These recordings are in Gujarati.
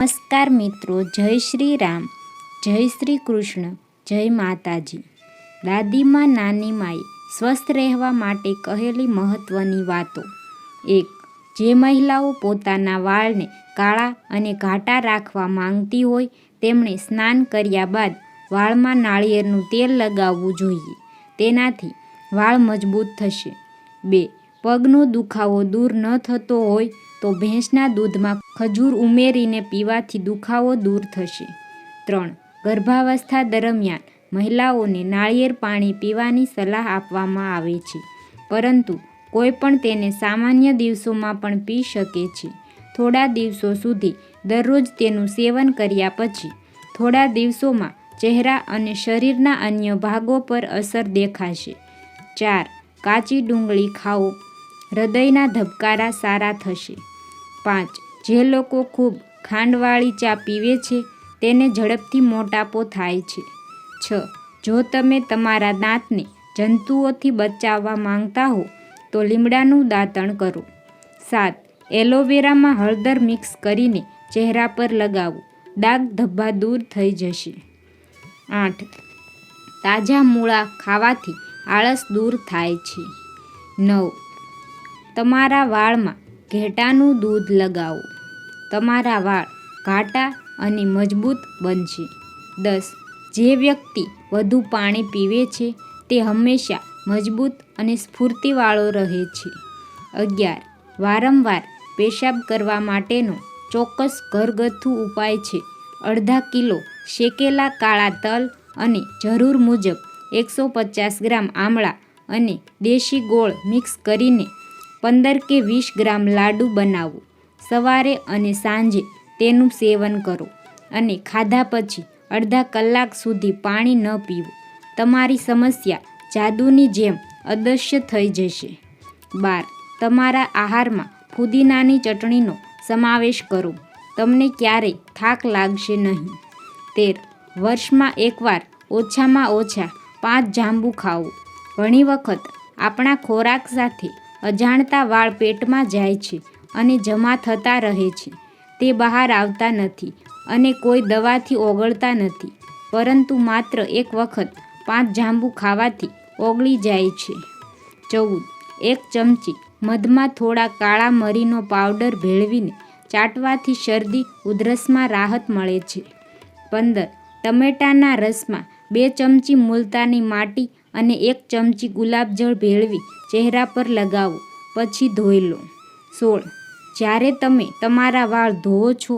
નમસ્કાર મિત્રો, જય શ્રી રામ. જય શ્રી કૃષ્ણ. જય માતાજી. દાદીમાં નાની માએ સ્વસ્થ રહેવા માટે કહેલી મહત્ત્વની વાતો. એક, જે મહિલાઓ પોતાના વાળને કાળા અને ઘાટા રાખવા માંગતી હોય, તેમણે સ્નાન કર્યા બાદ વાળમાં નાળિયેરનું તેલ લગાવવું જોઈએ. તેનાથી વાળ મજબૂત થશે. બે, પગનો દુખાવો દૂર ન થતો હોય તો ભેંસના દૂધમાં ખજૂર ઉમેરીને પીવાથી દુખાવો દૂર થશે. ત્રણ, ગર્ભાવસ્થા દરમિયાન મહિલાઓને નાળિયેર પાણી પીવાની સલાહ આપવામાં આવે છે, પરંતુ કોઈ પણ તેને સામાન્ય દિવસોમાં પણ પી શકે છે. થોડા દિવસો સુધી દરરોજ તેનું સેવન કર્યા પછી થોડા દિવસોમાં ચહેરા અને શરીરના અન્ય ભાગો પર અસર દેખાશે. ચાર, કાચી ડુંગળી ખાઓ. હૃદયના ધબકારા સારા થશે. પાંચ. જે લોકો ખૂબ ખાંડવાળી ચા પીવે છે, તેને ઝડપથી મોટાપો થાય છે. છ. જો તમે તમારા દાંતને જંતુઓથી બચાવવા માંગતા હો, તો લીમડાનું દાંતણ કરો. સાત. એલોવેરામાં હળદર મિક્સ કરીને ચહેરા પર લગાવો. દાગ ધબ્બા દૂર થઈ જશે. આઠ. તાજા મૂળા ખાવાથી આળસ દૂર થાય છે. નવ. તમારા વાળમાં ઘેટાનું દૂધ લગાવો. તમારા વાળ ઘાટા અને મજબૂત બનશે. દસ, જે વ્યક્તિ વધુ પાણી પીવે છે, તે હંમેશા મજબૂત અને સ્ફૂર્તિવાળો રહે છે. અગિયાર, વારંવાર પેશાબ કરવા માટેનો ચોક્કસ ઘરગથ્થુ ઉપાય છે. અડધા કિલો શેકેલા કાળા તલ અને જરૂર મુજબ એકસો પચાસ ગ્રામ આમળા અને દેશી ગોળ મિક્સ કરીને પંદર કે વીસ ગ્રામ લાડુ બનાવો. સવારે અને સાંજે તેનું સેવન કરો અને ખાધા પછી અડધા કલાક સુધી પાણી ન પીવું. તમારી સમસ્યા જાદુની જેમ અદૃશ્ય થઈ જશે. બાર. તમારા આહારમાં ફુદીનાની ચટણીનો સમાવેશ કરો. તમને ક્યારેય થાક લાગશે નહીં. તેર. વર્ષમાં એકવાર ઓછામાં ઓછા પાંચ જાંબુ ખાવો ઘણી વખત આપણા ખોરાક સાથે અજાણતા વાળ પેટમાં જાય છે અને જમા થતા રહે છે. તે બહાર આવતા નથી અને કોઈ દવાથી ઓગળતા નથી. પરંતુ માત્ર એક વખત પાંચ જાંબુ ખાવાથી ઓગળી જાય છે. ચૌદ. એક ચમચી મધમાં થોડા કાળા મરીનો પાવડર ભેળવીને ચાટવાથી શરદી, ઉધરસમાં રાહત મળે છે. પંદર. ટમેટાના રસમાં બે ચમચી મુલતાની માટી અને એક ચમચી ગુલાબજળ ભેળવી ચહેરા પર લગાવો, પછી ધોઈ લો. સોળ. જ્યારે તમે તમારા વાળ ધોવો છો,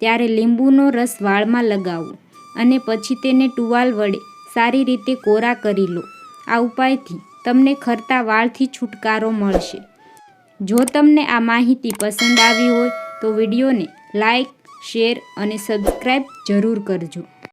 ત્યારે લીંબુનો રસ વાળમાં લગાવો અને પછી તેને ટુવાલ વડે સારી રીતે કોરા કરી લો. આ ઉપાયથી તમને ખરતા વાળથી છુટકારો મળશે. જો તમને આ માહિતી પસંદ આવી હોય, તો વિડીયોને લાઈક, શેર અને સબસ્ક્રાઈબ જરૂર કરજો.